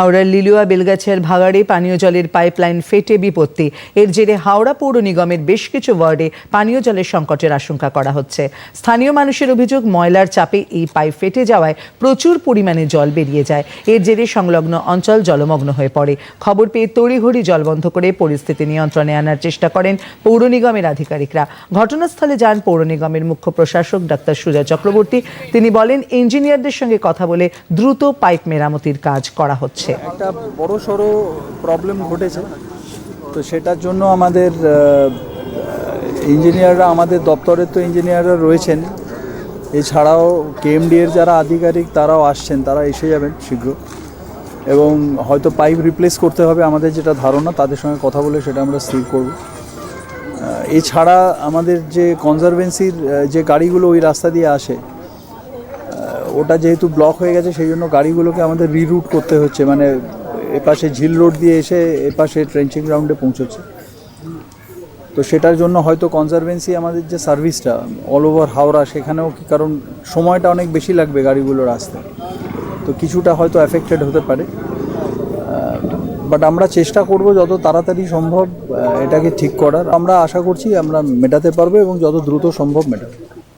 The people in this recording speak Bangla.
হাওড়ার লিলুয়া বেলগাছিয়ার ভাগাড়ে পানীয় জলের পাইপলাইন ফেটে বিপত্তি। এর জেরে হাওড়া পৌর নিগমের বেশ কিছু ওয়ার্ডে পানীয় জলের সংকটের আশঙ্কা করা হচ্ছে। স্থানীয় মানুষের অভিযোগ, ময়লার চাপে এই পাইপ ফেটে যাওয়ায় প্রচুর পরিমাণে জল বেরিয়ে যায়। এর জেরে সংলগ্ন অঞ্চল জলমগ্ন হয়ে পড়ে। খবর পেয়ে তড়িঘড়ি জল বন্ধ করে পরিস্থিতি নিয়ন্ত্রণে আনার চেষ্টা করেন পৌর নিগমের আধিকারিকরা। ঘটনাস্থলে যান পৌর নিগমের মুখ্য প্রশাসক ডাক্তার সুজা চক্রবর্তী। তিনি বলেন, ইঞ্জিনিয়ারদের সঙ্গে কথা বলে দ্রুত পাইপ মেরামতির কাজ করা হচ্ছে। একটা বড় সড়ো প্রবলেম ঘটেছে। তো সেটার জন্য আমাদের ইঞ্জিনিয়াররা আমাদের দপ্তরের তো ইঞ্জিনিয়াররা রয়েছেন। এছাড়াও কেএমডি এর যারা আধিকারিক, তারাও আসছেন, তারা এসে যাবেন শীঘ্র। এবং হয়তো পাইপ রিপ্লেস করতে হবে আমাদের যেটা ধারণা, তাদের সঙ্গে কথা বলে সেটা আমরা স্থির করব। এছাড়া আমাদের যে কনজারভেন্সির যে গাড়িগুলো ওই রাস্তা দিয়ে আসে ওটা যেহেতু ব্লক হয়ে গেছে, সেই জন্য গাড়িগুলোকে আমাদের রিরুট করতে হচ্ছে। মানে এপাশে ঝিল রোড দিয়ে এসে এপাশে ট্রেঞ্চিং গ্রাউন্ডে পৌঁছচ্ছে। তো সেটার জন্য হয়তো কনজারভেন্সি আমাদের যে সার্ভিসটা অল ওভার হাওড়া, সেখানেও কি? কারণ সময়টা অনেক বেশি লাগবে গাড়িগুলোর আসতে। তো কিছুটা হয়তো অ্যাফেক্টেড হতে পারে। বাট আমরা চেষ্টা করব যত তাড়াতাড়ি সম্ভব এটাকে ঠিক করার। আমরা আশা করছি আমরা মেটাতে পারব এবং যত দ্রুত সম্ভব মেটাবো।